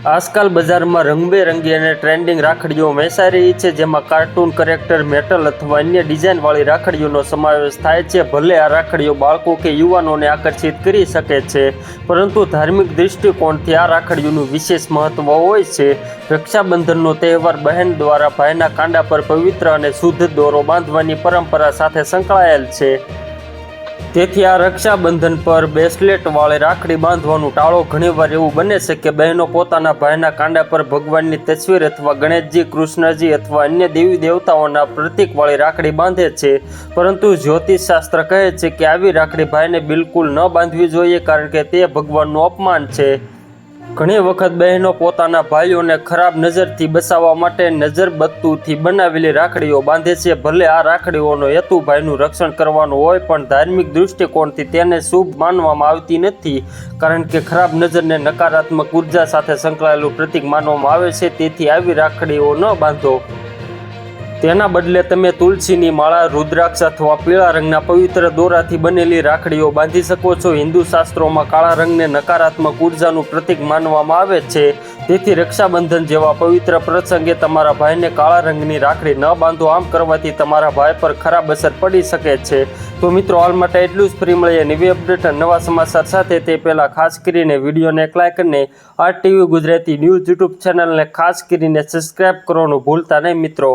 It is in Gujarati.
આજકાલ બજારમાં રંગબેરંગી અને ટ્રેન્ડિંગ રાખડીઓ વેચાઈ છે, જેમાં કાર્ટૂન કરેક્ટર, મેટલ અથવા અન્ય ડિઝાઇનવાળી રાખડીઓનો સમાવેશ થાય છે. ભલે આ રાખડીઓ બાળકો કે યુવાનોને આકર્ષિત કરી શકે છે, પરંતુ ધાર્મિક દૃષ્ટિકોણથી આ રાખડીઓનું વિશેષ મહત્વ હોય છે. રક્ષાબંધનનો તહેવાર બહેન દ્વારા ભાઈના કાંડા પર પવિત્ર અને શુદ્ધ દોરો બાંધવાની પરંપરા સાથે સંકળાયેલ છે. તેથી આ રક્ષાબંધન પર બ્રેસલેટ વાળે રાખડી બાંધવાનું ટાળો ઘણીવાર એવું બને છે કે બહેનો પોતાના ભાઈના કાંડા પર ભગવાનની તસવીર અથવા ગણેશજી, કૃષ્ણજી અથવા અન્ય દેવી દેવતાઓના પ્રતીક વાળી રાખડી બાંધે છે. પરંતુ જ્યોતિષ શાસ્ત્ર કહે છે કે આવી રાખડી ભાઈને બિલકુલ ન બાંધવી જોઈએ કારણ કે તે ભગવાનનું અપમાન છે. ઘણી વખત બહેનો પોતાના ભાઈઓને ખરાબ નજરથી બચાવવા માટે નજર બત્તુથી બનાવેલી રાખડીઓ બાંધે છે. ભલે આ રાખડીઓનો હેતુ ભાઈનું રક્ષણ કરવાનો હોય, પણ ધાર્મિક દૃષ્ટિકોણથી તેને શુભ માનવામાં આવતી નથી. કારણ કે ખરાબ નજરને નકારાત્મક ઊર્જા સાથે સંકળાયેલું પ્રતીક માનવામાં આવે છે. તેથી આવી રાખડીઓ ન બાંધો. તેના બદલે તમે તુલસીની માળા, રુદ્રાક્ષ અથવા પીળા રંગના પવિત્ર દોરાથી બનેલી રાખડીઓ બાંધી શકો છો. હિન્દુ શાસ્ત્રોમાં કાળા રંગને નકારાત્મક ઉર્જાનું પ્રતીક માનવામાં આવે છે. તેથી રક્ષાબંધન જેવા પવિત્ર પ્રસંગે તમારા ભાઈને કાળા રંગની રાખડી ન બાંધો. આમ કરવાથી તમારા ભાઈ પર ખરાબ અસર પડી શકે છે. તો મિત્રો, હાલ માટે એટલું જ. ફ્રી મળીએ નવી અપડેટ નવા સમાચાર સાથે. તે પહેલાં ખાસ કરીને વિડીયોને એક લાઈક અને આ ટીવી ગુજરાતી ન્યૂઝ યુટ્યુબ ચેનલને ખાસ કરીને સબસ્ક્રાઈબ કરવાનું ભૂલતા નહીં મિત્રો.